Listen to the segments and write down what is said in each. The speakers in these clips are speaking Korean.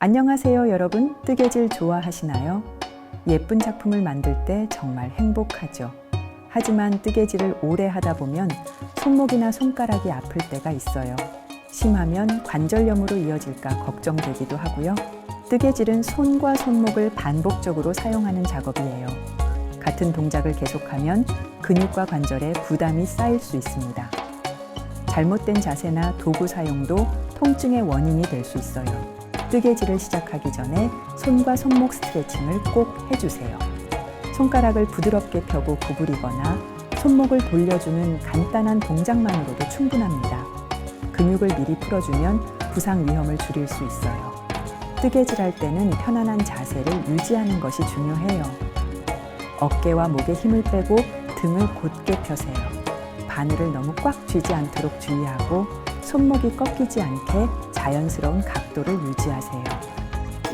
안녕하세요, 여러분. 뜨개질 좋아하시나요? 예쁜 작품을 만들 때 정말 행복하죠. 하지만 뜨개질을 오래 하다 보면 손목이나 손가락이 아플 때가 있어요. 심하면 관절염으로 이어질까 걱정되기도 하고요. 뜨개질은 손과 손목을 반복적으로 사용하는 작업이에요. 같은 동작을 계속하면 근육과 관절에 부담이 쌓일 수 있습니다. 잘못된 자세나 도구 사용도 통증의 원인이 될 수 있어요. 뜨개질을 시작하기 전에 손과 손목 스트레칭을 꼭 해주세요. 손가락을 부드럽게 펴고 구부리거나 손목을 돌려주는 간단한 동작만으로도 충분합니다. 근육을 미리 풀어주면 부상 위험을 줄일 수 있어요. 뜨개질 할 때는 편안한 자세를 유지하는 것이 중요해요. 어깨와 목에 힘을 빼고 등을 곧게 펴세요. 바늘을 너무 꽉 쥐지 않도록 주의하고 손목이 꺾이지 않게 자연스러운 각도를 유지하세요.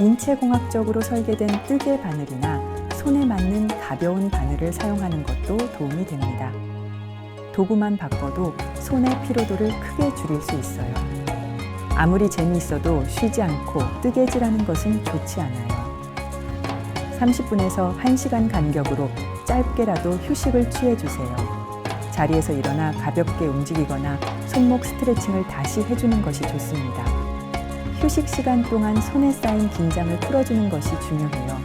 인체공학적으로 설계된 뜨개 바늘이나 손에 맞는 가벼운 바늘을 사용하는 것도 도움이 됩니다. 도구만 바꿔도 손의 피로도를 크게 줄일 수 있어요. 아무리 재미있어도 쉬지 않고 뜨개질하는 것은 좋지 않아요. 30분에서 1시간 간격으로 짧게라도 휴식을 취해주세요. 자리에서 일어나 가볍게 움직이거나 손목 스트레칭을 다시 해주는 것이 좋습니다. 휴식 시간 동안 손에 쌓인 긴장을 풀어주는 것이 중요해요.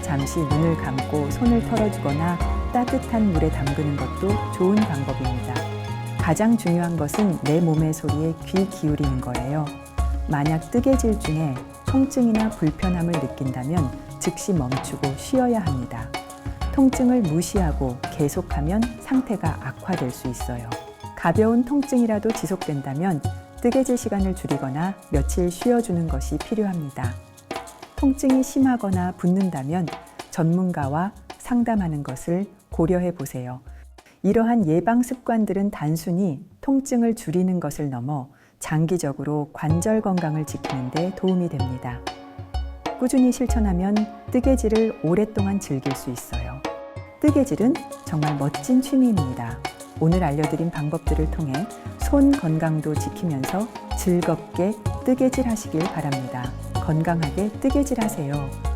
잠시 눈을 감고 손을 털어주거나 따뜻한 물에 담그는 것도 좋은 방법입니다. 가장 중요한 것은 내 몸의 소리에 귀 기울이는 거예요. 만약 뜨개질 중에 통증이나 불편함을 느낀다면 즉시 멈추고 쉬어야 합니다. 통증을 무시하고 계속하면 상태가 악화될 수 있어요. 가벼운 통증이라도 지속된다면 뜨개질 시간을 줄이거나 며칠 쉬어주는 것이 필요합니다. 통증이 심하거나 붓는다면 전문가와 상담하는 것을 고려해 보세요. 이러한 예방 습관들은 단순히 통증을 줄이는 것을 넘어 장기적으로 관절 건강을 지키는 데 도움이 됩니다. 꾸준히 실천하면 뜨개질을 오랫동안 즐길 수 있어요. 뜨개질은 정말 멋진 취미입니다. 오늘 알려드린 방법들을 통해 손 건강도 지키면서 즐겁게 뜨개질 하시길 바랍니다. 건강하게 뜨개질 하세요.